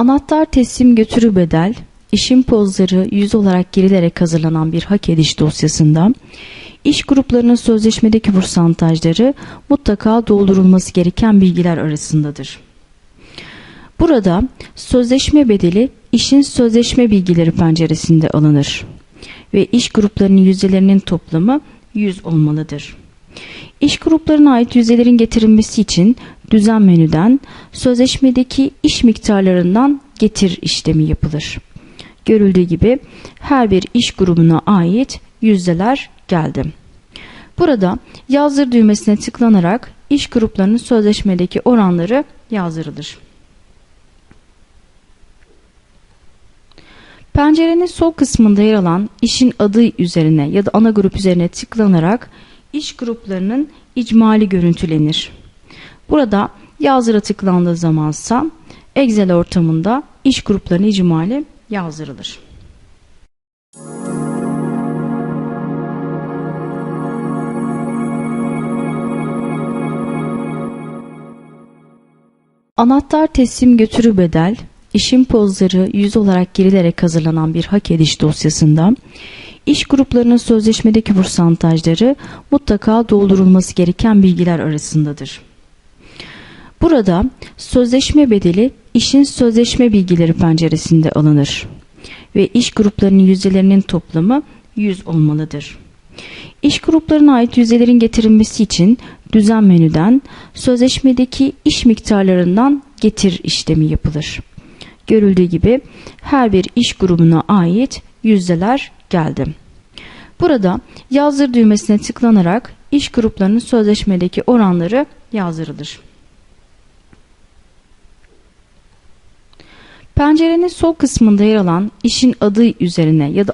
Anahtar teslim götürü bedel, işin pozları yüz olarak girilerek hazırlanan bir hak ediş dosyasında iş gruplarının sözleşmedeki bursantajları mutlaka doldurulması gereken bilgiler arasındadır. Burada sözleşme bedeli işin sözleşme bilgileri penceresinde alınır ve iş gruplarının yüzdelerinin toplamı 100 olmalıdır. İş gruplarına ait yüzdelerin getirilmesi için düzen menüden sözleşmedeki iş miktarlarından getir işlemi yapılır. Görüldüğü gibi her bir iş grubuna ait yüzdeler geldi. Burada yazdır düğmesine tıklanarak iş gruplarının sözleşmedeki oranları yazdırılır. Pencerenin sol kısmında yer alan işin adı üzerine ya da ana grup üzerine tıklanarak iş gruplarının icmali görüntülenir. Burada yazdıra tıklandığı zamansa Excel ortamında iş gruplarının icmali yazdırılır. Anahtar teslim götürü bedel, işin pozları yüz olarak girilerek hazırlanan bir hak ediş dosyasında iş gruplarının sözleşmedeki bursantajları mutlaka doldurulması gereken bilgiler arasındadır. Burada sözleşme bedeli işin sözleşme bilgileri penceresinde alınır ve iş gruplarının yüzdelerinin toplamı 100 olmalıdır. İş gruplarına ait yüzdelerin getirilmesi için düzen menüden sözleşmedeki iş miktarlarından getir işlemi yapılır. Görüldüğü gibi her bir iş grubuna ait yüzdeler geldi. Burada yazdır düğmesine tıklanarak iş gruplarının sözleşmedeki oranları yazdırılır. Pencerenin sol kısmında yer alan işin adı üzerine ya da